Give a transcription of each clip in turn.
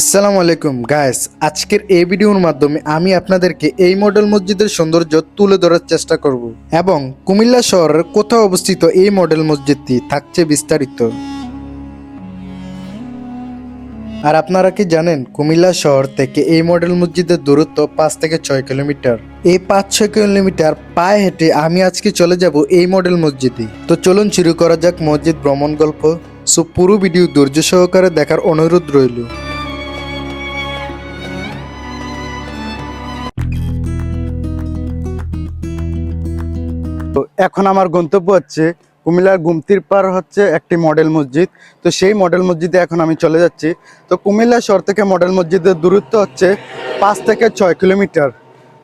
আসসালামু আলাইকুম গায়েস আজকের এই ভিডিওর মাধ্যমে আমি আপনাদেরকে এই মডেল মসজিদের সৌন্দর্য তুলে ধরার চেষ্টা করব এবং কুমিল্লা শহরের কোথাও অবস্থিত এই মডেল মসজিদটি থাকছে বিস্তারিত। আর আপনারা কি জানেন, কুমিল্লা শহর থেকে এই মডেল মসজিদের দূরত্ব পাঁচ থেকে ছয় কিলোমিটার। এই পাঁচ ছয় কিলোমিটার পায়ে হেঁটে আমি আজকে চলে যাব এই মডেল মসজিদে। তো চলুন শুরু করা যাক মসজিদ ভ্রমণ গল্প। সো পুরো ভিডিও ধৈর্য সহকারে দেখার অনুরোধ রইল। তো এখন আমার গন্তব্য হচ্ছে কুমিল্লার গুমতির পার হচ্ছে একটি মডেল মসজিদ। তো সেই মডেল মসজিদে এখন আমি চলে যাচ্ছি। তো কুমিল্লা শহর থেকে মডেল মসজিদের দূরত্ব হচ্ছে পাঁচ থেকে ছয় কিলোমিটার।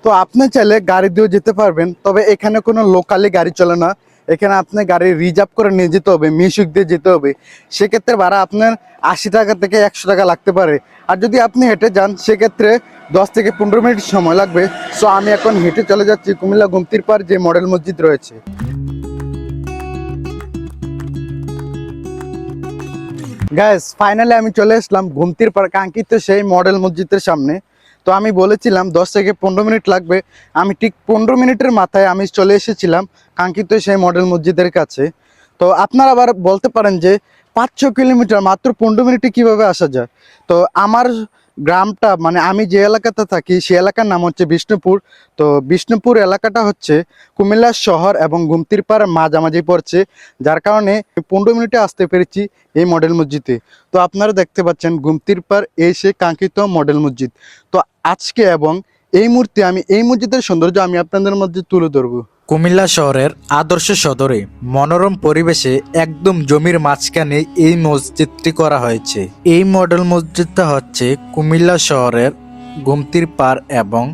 তো আপনি চাইলে গাড়ি দিয়েও যেতে পারবেন, তবে এখানে কোনো লোকালি গাড়ি চলে না। এখানে আপনি গাড়ি রিজার্ভ করে নিয়ে যেতে হবে, মিউজিক দিয়ে যেতে হবে। সেক্ষেত্রে ভাড়া আপনার আশি টাকা থেকে একশো টাকা লাগতে পারে। আর যদি আপনি হেঁটে যান, সেক্ষেত্রে দশ থেকে পনেরো মিনিট সময় লাগবে। সো আমি এখন হেঁটে চলে যাচ্ছি কুমিল্লা গুমতির পার যে মডেল মসজিদ রয়েছে। গ্যাস ফাইনালি আমি চলে আসলাম ঘুমতির পার কাঙ্ক্ষিত সেই মডেল মসজিদের সামনে। তো আমি বলেছিলাম, দশ থেকে পনেরো মিনিট লাগবে। আমি ঠিক পনেরো মিনিটের মাথায় আমি চলে এসেছিলাম কাঙ্ক্ষিত সেই মডেল মসজিদের কাছে। তো আপনারা আবার বলতে পারেন যে পাঁচ ছ কিলোমিটার, মাত্র পনেরো মিনিটে কীভাবে আসা যায়? তো আমার গ্রামটা মানে আমি যে এলাকাতে থাকি সেই এলাকার নাম হচ্ছে বিষ্ণুপুর। তো বিষ্ণুপুর এলাকাটা হচ্ছে কুমিল্লা শহর এবং গুমতির পাড় মাঝামাঝি পড়ছে, যার কারণে পনেরো মিনিটে আসতে পেরেছি এই মডেল মসজিদে। তো আপনারা দেখতে পাচ্ছেন গুমতির পাড় এই সে কাঙ্ক্ষিত মডেল মসজিদ। তো আজকে এবং এই মুহূর্তে আমি, এই মসজিদের সৌন্দর্য আমি আপনাদের মধ্যে তুলে ধরবো। কুমিল্লা শহরের আদর্শ সদরে মনোরম পরিবেশে একদম জমির মাঝখানে এই মসজিদটি করা হয়েছে। এই মডেল মসজিদটা হচ্ছে কুমিল্লা শহরের গুমতির পাড় এবং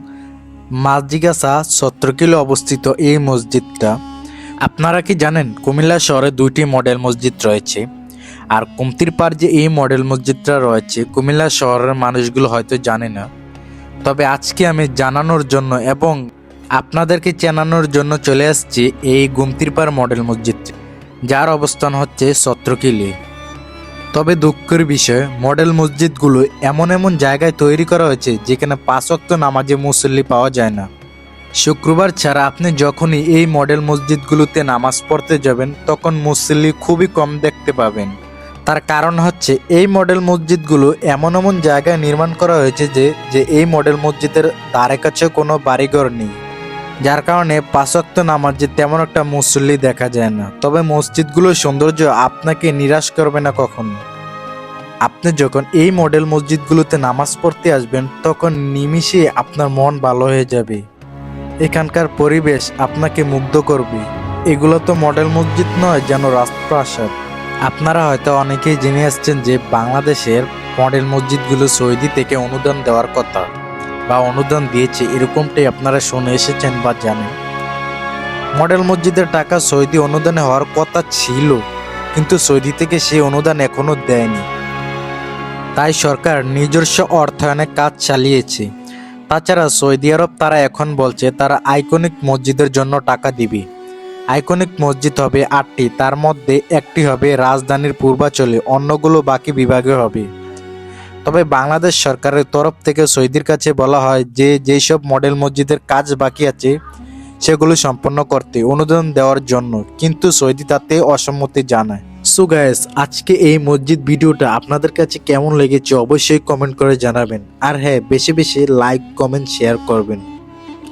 মাঝিগাছা সত্তর কিলো অবস্থিত এই মসজিদটা। আপনারা কি জানেন কুমিল্লা শহরে দুইটি মডেল মসজিদ রয়েছে? আর কুমতির পাড় যে এই মডেল মসজিদটা রয়েছে, কুমিল্লা শহরের মানুষগুলো হয়তো জানে না। তবে আজকে আমি জানানোর জন্য এবং আপনাদেরকে চেনানোর জন্য চলে আসছি এই গুমতিরপাড় মডেল মসজিদ যার অবস্থান হচ্ছে সত্রকিলি। তবে দুঃখের বিষয়, মডেল মসজিদগুলো এমন এমন জায়গায় তৈরি করা হয়েছে যেখানে পাঁচক্ত নামাজে মুসল্লি পাওয়া যায় না। শুক্রবার ছাড়া আপনি যখনই এই মডেল মসজিদগুলোতে নামাজ পড়তে যাবেন, তখন মুসল্লি খুবই কম দেখতে পাবেন। তার কারণ হচ্ছে, এই মডেল মসজিদগুলো এমন এমন জায়গায় নির্মাণ করা হয়েছে যে যে এই মডেল মসজিদের ধারে কাছে কোনো বাড়িঘর নেই। যার কারণে পাঁচক্ত নামাজে তেমন একটা মুসল্লি দেখা যায় না। তবে মসজিদগুলোর সৌন্দর্য আপনাকে নিরাশ করবে না কখনো। আপনি যখন এই মডেল মসজিদগুলোতে নামাজ পড়তে আসবেন, তখন নিমিষে আপনার মন ভালো হয়ে যাবে। এখানকার পরিবেশ আপনাকে মুগ্ধ করবে। এগুলো তো মডেল মসজিদ নয়, যেন রাজপ্রাসাদ। আপনারা হয়তো অনেকেই জেনে আসছেন যে বাংলাদেশের মডেল মসজিদগুলো সৌদি থেকে অনুদান দেওয়ার কথা। বা অনুদান দিয়েছে, এরকমটাই আপনারা শুনে এসেছেন বা জানেন। মডেল মসজিদের টাকা সৌদি অনুদানে হওয়ার কথা ছিল, কিন্তু সৌদি থেকে সেই অনুদান এখনও দেয়নি। তাই সরকার নিজস্ব অর্থায়নে কাজ চালিয়েছে। তাছাড়া সৌদি আরব তারা এখন বলছে, তারা আইকনিক মসজিদের জন্য টাকা দিবে। আইকনিক মসজিদ হবে আটটি, তার মধ্যে একটি হবে রাজধানীর পূর্বাঞ্চলে অন্যগুলো বাকি বিভাগে হবে। তবে বাংলাদেশ সরকারের তরফ থেকে সৌদির কাছে বলা হয় যে যেসব মডেল মসজিদের কাজ বাকি আছে, সেগুলো সম্পন্ন করতে অনুদান দেওয়ার জন্য। কিন্তু সৌদি তাতে অসম্মতি জানায়। সো গাইস আজকে এই মসজিদ ভিডিওটা আপনাদের কাছে কেমন লেগেছে অবশ্যই কমেন্ট করে জানাবেন। আর হ্যাঁ বেশি বেশি লাইক কমেন্ট শেয়ার করবেন।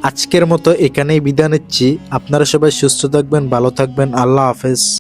আজকের মতো এখানেই বিদায় নিচ্ছি। আপনারা সবাই সুস্থ থাকবেন, ভালো থাকবেন। আল্লাহ হাফেজ।